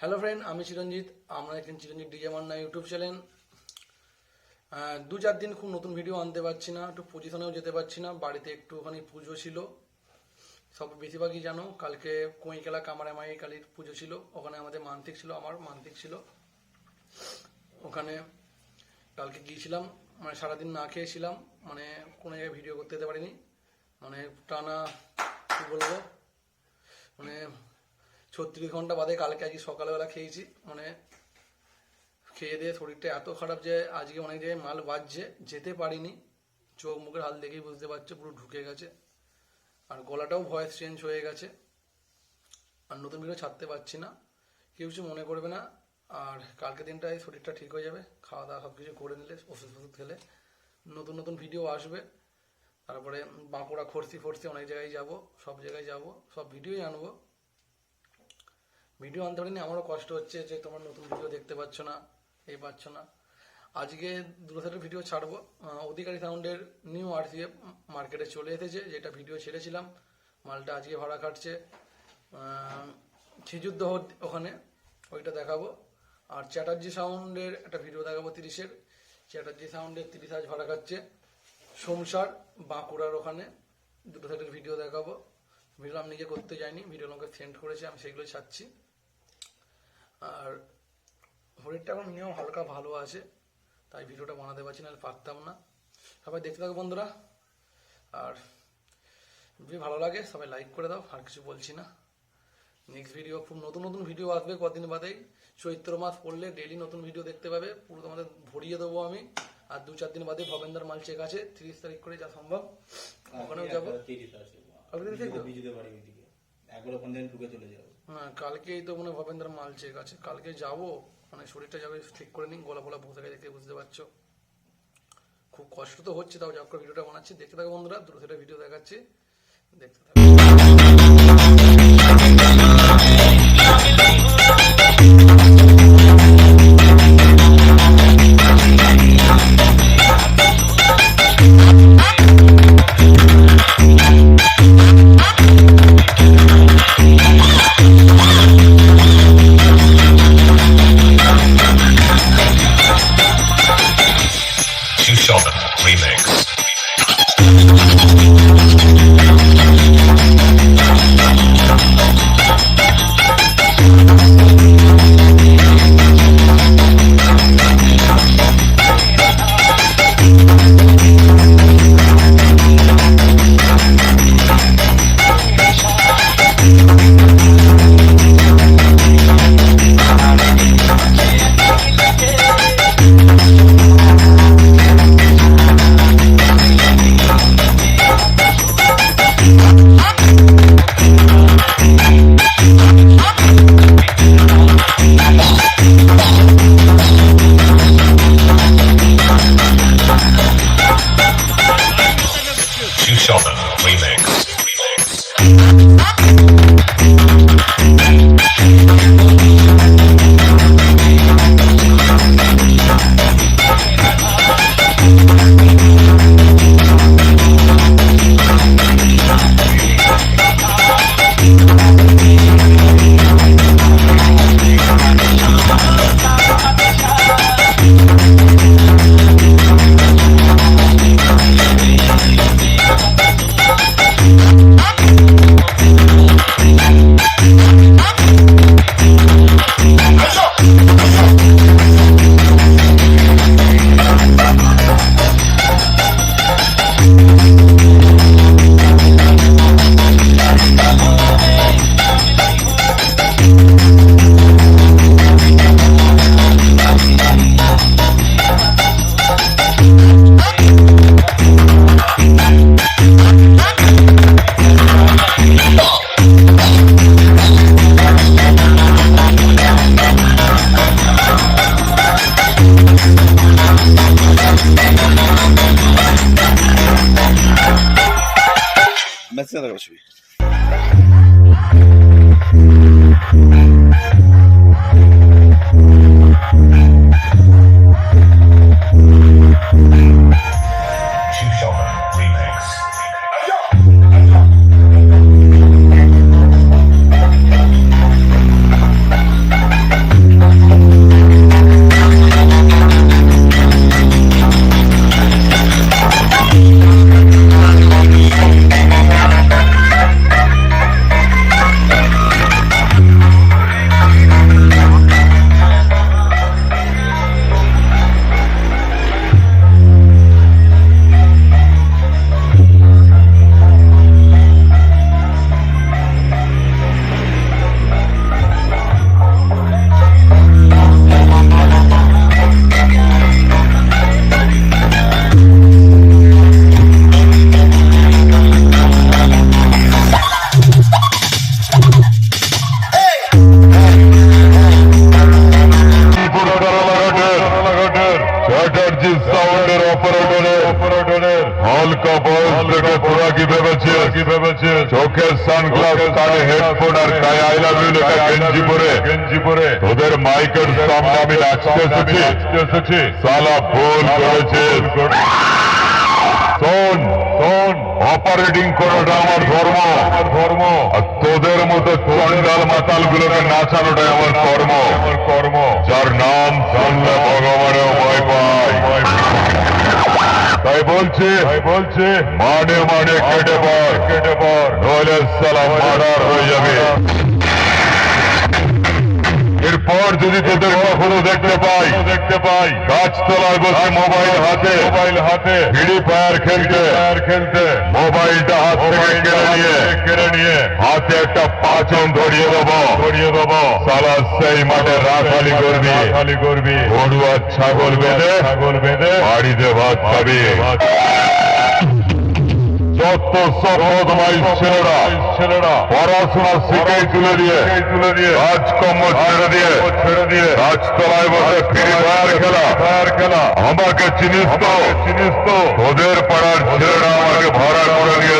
Hello friend আমি চিরঞ্জিত। আমরা দেখছেন Chiranjit DJ Manna YouTube channel. দু চার দিন খুব নতুন ভিডিও আনতে পারছি না, একটু পজিশনেও যেতে পারছি না, বাড়িতে একটুখানি পুজো ছিল। সব বেশিরভাগই জানো, কালকে কুঁইকেলা কামারে মাই কালীর পুজো ছিল, ওখানে আমাদের মান্তিক ছিল, আমার মান্তিক ছিল। ওখানে কালকে গিয়েছিলাম মানে সারাদিন না খেয়েছিলাম মানে কোনো জায়গায় ভিডিও করতে যেতে পারিনি। মানে টানা, কি বলব মানে ছত্রিশ ঘণ্টা বাদে কালকে আজকে সকালবেলা খেয়েছি। মানে খেয়ে দিয়ে শরীরটা এত খারাপ যে আজকে অনেক জায়গায় মাল বাজছে, যেতে পারিনি। চোখ মুখের হাল দেখেই বুঝতে পারছে, পুরো ঢুকে গেছে। আর গলাটাও ভয়েস চেঞ্জ হয়ে গেছে। আর নতুন ভিডিও ছাড়তে পারছি না। কেউ কিছু মনে করবে না। আর কালকে দিনটায় শরীরটা ঠিক হয়ে যাবে। খাওয়া দাওয়া সব কিছু করে নিলে, ওষুধ ফষুধ খেলে নতুন নতুন ভিডিও আসবে। তারপরে বাঁকুড়া খরসি ফরসি অনেক জায়গায় যাব, সব জায়গায় যাব, সব ভিডিওই আনব। ভিডিও আনতে পারিনি, আমারও কষ্ট হচ্ছে যে তোমার নতুন ভিডিও দেখতে পাচ্ছ না, এই পাচ্ছ না। আজকে দুটো সেটের ভিডিও ছাড়বো। অধিকারী সাউন্ডের নিউ আরসিএফ মার্কেটে চলে এসেছে, যেটা ভিডিও ছেড়েছিলাম। মালটা আজকে ভাড়া কাটছে খিজুদ্দহ ওখানে, ওইটা দেখাবো। আর চ্যাটার্জি সাউন্ডের একটা ভিডিও দেখাবো তিরিশের। চ্যাটার্জি সাউন্ডের তিরিশ আজ ভাড়া কাটছে সোমসার বাঁকুড়ার ওখানে দুটো সেটের ভিডিও দেখাবো। ভিডিও আমি নিজে করতে যাইনি ভিডিও আমাকে সেন্ড করেছে, আমি সেগুলো ছাড়ছি। আর শরীরটা এখন মিনিমাম হালকা ভালো আছে তাই ভিডিওটা বানাতে পারছি না পারতাম না। সবাই দেখতে থাকো বন্ধুরা আর যদি ভালো লাগে সবাই লাইক করে দাও আর কিছু বলছি না। নেক্সট ভিডিও খুব নতুন নতুন ভিডিও আসবে কদিন বাদেই। চৈত্র মাস পড়লে ডেলি নতুন ভিডিও দেখতে পাবে পুরো তোমাদের ভরিয়ে দেবো আমি। আর দু চার দিন বাদে ভবেন্দার মাল চেক আছে তিরিশ তারিখ করে যা সম্ভব ওখানেও যাব। একবারে ওখান থেকে ঢুকে চলে যাব। হ্যাঁ কালকেই তো মনে ভবেন্দ্র মাল চেক আছে। কালকে যাব মানে শরীরটা যাবে ঠিক করে নিন, গলা ফলা বসে গেছে বুঝতে পারছ। খুব কষ্ট তো হচ্ছে, তাও যা ভিডিওটা বানাচ্ছি। দেখতে থাকো বন্ধুরা দ্রুত ভিডিও দেখাচ্ছি। দেখতে থাকো। na další. কি ভেবেছে কি ভেবেছে চোখের হেডফোন আর আই লাভ ইউ লেখা গেঞ্জি পরে গেঞ্জি পরে তোদের মাইকের সামনে আমি এসেছি। এসেছি। সালা ভুল করেছে শোন শোন অপারেটিং করাটা আমার ধর্ম। আমার ধর্ম। আর তোদের মতো চন্ডাল মাতাল গুলোকে নাচানোটাই আমার কর্ম। আমার কর্ম। যার নাম সামনে ভগবানেও ভয় পায়। তাই বলছি তাই বলছি মানে মানে কেটে পর কেটে পর নইলে সালা মার্ডার হয়ে যাবে এরপর যদি তোদের কখনো দেখতে পাই দেখতে পাই গাছ গাছতলায় বসে মোবাইল হাতে মোবাইল হাতে ফ্রি ফায়ার খেলতে ফায়ার খেলতে মোবাইলটা হাত থেকে কেড়ে নিয়ে কেড়ে নিয়ে হাতে একটা পাচন ধরিয়ে দেবো। ধরিয়ে দেবো। সালা সেই মাঠে রাখালি করবি। খালি করবি। গরু আর ছাগল বেঁধে ছাগল বেঁধে বাড়িতে ভাত খাবি। যত ছেলেরা দিয়ে ছেড়ে দিয়ে খেলা খেলা, আমাকে চিনিস তো? চিনিস তো তোদের পাড়ার ছেলেরা আমাকে ভাড়া করে নিয়ে